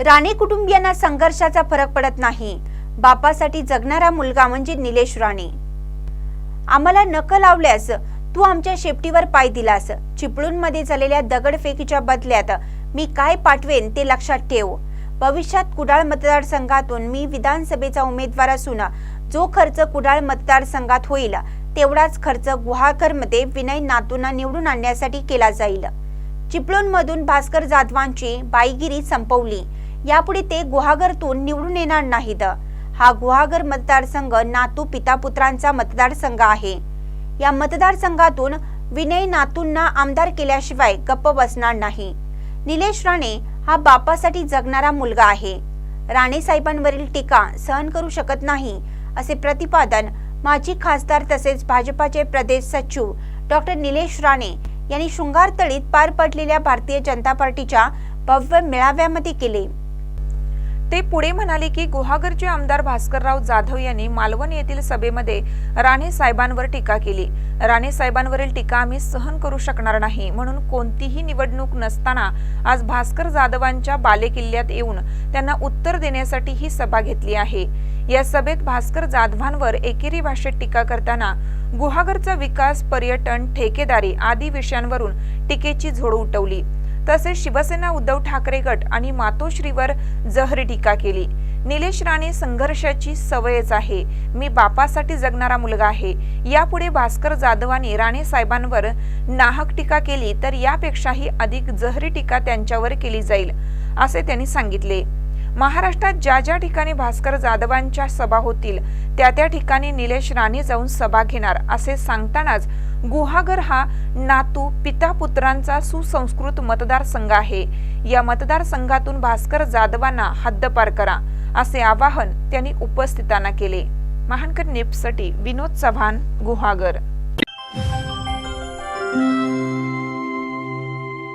राणे कुटुंबियांना संघर्षाचा फरक पडत नाही. बापासाठी जगणारा मुलगा म्हणजे निलेश राणे. आम्हाला नक लावल्यास तू आमच्या शेपटीवर पाय दिलास. चिपळूणमध्ये झालेल्या दगडफेकीच्या बदल्यात मी काय पाठवेन ते लक्षात ठेव. भविष्यात कुडाळ मतदारसंघातून मी विधानसभेचा उमेदवार असून जो खर्च कुडाळ मतदारसंघात होईल तेवढाच खर्च गुहाकरमध्ये विनय नातूंना निवडून आणण्यासाठी केला जाईल. चिपळूणमधून भास्कर जाधवांची बाईगिरी संपवली. यापुढे ते गुहागरतून निवडून येणार नाहीत. हा गुहागर मतदारसंघ नातू पिता पुत्रांचा मतदारसंघ आहे. या मतदारसंघातून विनय नातूंना आमदार केल्याशिवाय गप्प बसणार नाही. निलेश राणे हा बापासाठी जगणारा मुलगा आहे. राणे साहेबांवरील टीका सहन करू शकत नाही असे प्रतिपादन माजी खासदार तसेच भाजपाचे प्रदेश सचिव डॉक्टर निलेश राणे यांनी शृंगारतळीत पार पडलेल्या भारतीय जनता पार्टीच्या भव्य मेळाव्यामध्ये केले. ते पुढे म्हणाले की गुहागरचे आमदार भास्करराव जाधव यांनी मालवण येथील सभेमध्ये राणे साहेबांवर टीका केली. राणे साहेबांवरील टीका आम्ही सहन करू शकणार नाही म्हणून कोणतीही निवडणूक नसताना आज भास्कर जाधवांच्या बालेकिल्ल्यात येऊन त्यांना उत्तर देण्यासाठी ही सभा घेतली आहे. या सभेत भास्कर जाधवांवर एकेरी भाषेत टीका करताना गुहागरचा विकास पर्यटन ठेकेदारी आदी विषयांवरून टीकेची झोड उठवली. तसेच शिवसेना उद्धव ठाकरे गट आणि मातोश्रीवर जहरी टीका केली. निलेश राणे संघर्षाची सवयच आहे. मी बापासाठी जगणारा मुलगा आहे. यापुढे भास्कर जाधवांनी राणे साहेबांवर नाहक टीका केली तर यापेक्षाही अधिक जहरी टीका त्यांच्यावर केली जाईल असे त्यांनी सांगितले. महाराष्ट्रात ज्या ज्या ठिकाणी भास्कर जाधवांच्या सभा होतील त्या त्या ठिकाणी निलेश राणे जाऊन सभा घेणार असे सांगतानाच गुहागर हा नातू पिता पुत्रांचा सुसंस्कृत मतदारसंघ आहे. या मतदारसंघातून भास्कर जाधवांना हद्दपार करा असे आवाहन त्यांनी उपस्थितांना केले. महानकर नेपसाठी विनोद चव्हाण गुहागर.